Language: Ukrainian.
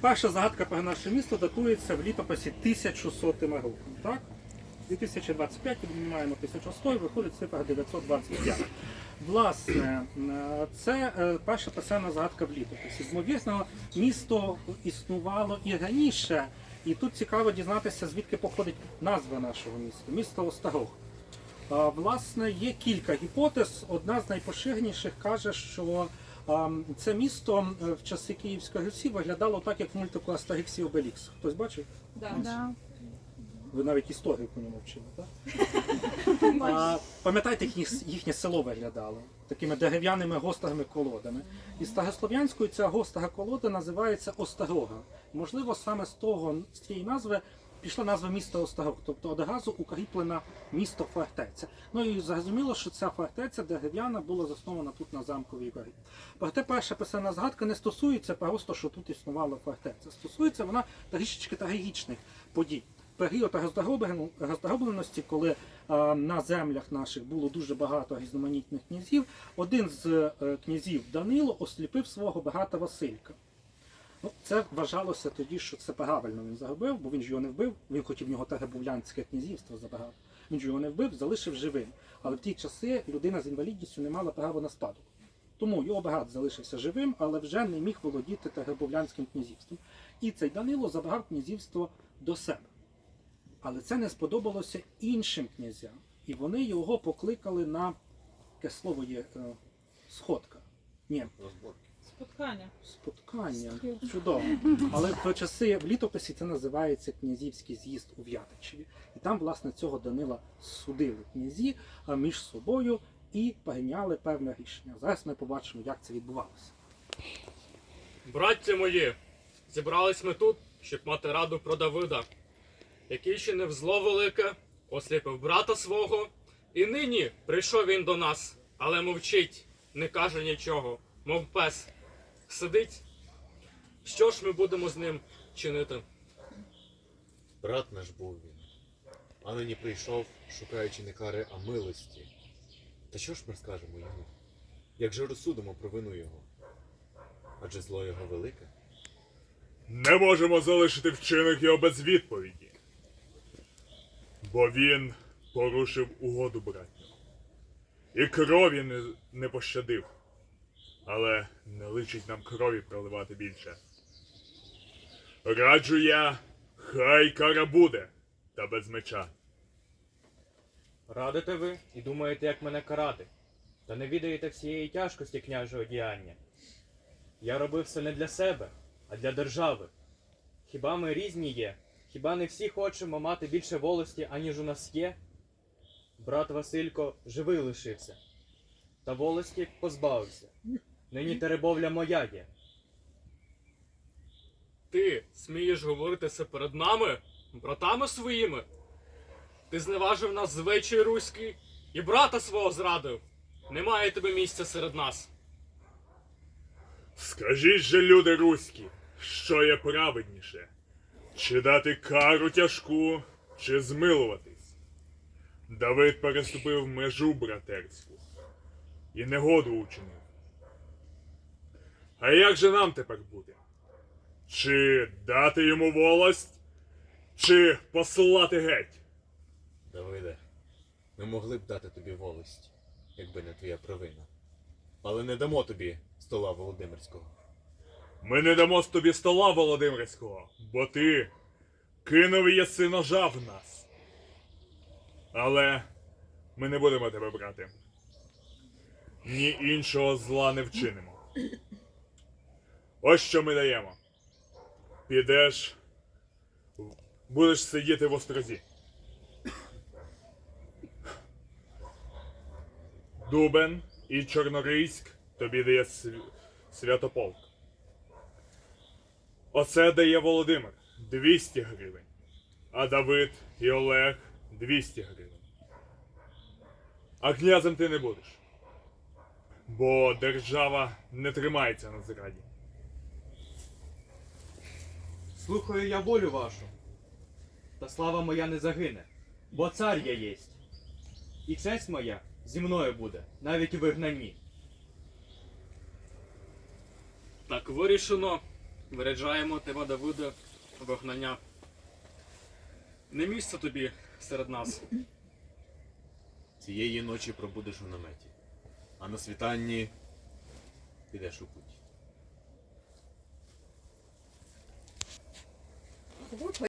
Перша загадка про наше місто датується в літописі 1100 роком. Так? 2025 віднімаємо 1100 і виходить цифра 925. Власне, це е, перша писемна загадка в літописі. Ймовірно, місто існувало і раніше, і тут цікаво дізнатися, звідки походить назва нашого міста. Місто Острог. Власне, є кілька гіпотез. Одна з найпоширеніших каже, що це місто в часи Київської Русі виглядало так, як в мультику Астерікс і Обелікс. Хтось бачив? Да. Да. Ви навіть історію по ньому вчили, так? А, пам'ятаєте, як їхнє село виглядало? Такими дерев'яними гострими колодами. І старослов'янською ця гостра колода називається Острога. Можливо, саме з того з цієї назви пішла назва міста Острог, тобто одразу укріплена місто фортеця. Ну і зрозуміло, що ця фортеця дерев'яна була заснована тут на замковій горі. Проте перша писана згадка не стосується просто, що тут існувала фортеця. Стосується вона трішечки трагічних подій. Період роздробленості, коли е, на землях наших було дуже багато різноманітних князів, один з е, князів Данило осліпив свого брата Василька. Ну, це вважалося тоді, що це правильно він заробив, бо він ж його не вбив. Він хотів в нього Теребовлянське князівство забрати. Він ж його не вбив, залишив живим. Але в ті часи людина з інвалідністю не мала права на спадок. Тому його брат залишився живим, але вже не міг володіти Теребовлянським князівством. І цей Данило забрав князівство до себе. Але це не сподобалося іншим князям. І вони його покликали на яке слово є е, сходка. Ні, Споткання. Споткання. Чудово. Але в часи в літописі це називається князівський з'їзд у В'ятичеві. І там, власне, цього Данила судили князі між собою і прийняли певне рішення. Зараз ми побачимо, як це відбувалося. Браття мої, зібрались ми тут, щоб мати раду про Давида, який ще не в зло велике, осліпив брата свого, і нині прийшов він до нас, але мовчить, не каже нічого, мов пес. Сидить. Що ж ми будемо з ним чинити? Брат наш був він, а нині прийшов, шукаючи не кари, а милості. Та що ж ми скажемо йому? Як же розсудимо провину його? Адже зло його велике. Не можемо залишити вчинок його без відповіді. Бо він порушив угоду братню. І крові не, не пощадив. Але не личить нам крові проливати більше. Раджу я, хай кара буде, та без меча. Радите ви і думаєте, як мене карати, та не відаєте всієї тяжкості княжого діяння. Я робив все не для себе, а для держави. Хіба ми різні є? Хіба не всі хочемо мати більше волості, аніж у нас є? Брат Василько живий лишився, та волості позбавився. Нині теребовля моя є. Ти смієш говорити це перед нами, братами своїми? Ти зневажив нас звичай руський і брата свого зрадив. Немає тебе місця серед нас. Скажіть же, люди руські, що є праведніше? Чи дати кару тяжку, чи змилуватись? Давид переступив межу братерську і негоду учинив. А як же нам тепер бути? Чи дати йому волость, чи послати геть? Давиде, ми могли б дати тобі волость, якби не твоя провина. Але не дамо тобі стола Володимирського. Ми не дамо тобі стола Володимирського, бо ти кинув єси ножа в нас. Але ми не будемо тебе брати. Ні іншого зла не вчинимо. Ось що ми даємо. Підеш, будеш сидіти в острозі. Дубен і Чорнорийськ тобі дає святополк. Оце дає Володимир 200 гривень, а Давид і Олег 200 гривень. А князем ти не будеш. Бо держава не тримається на зраді. Слухаю я волю вашу, та слава моя не загине, бо цар я єсть. І честь моя зі мною буде, навіть у вигнанні. Так вирішено. виряджаємо тебе Давида вигнання. Не місце тобі серед нас. Цієї ночі пробудеш у наметі, а на світанні підеш у путь. 바꾸고 저희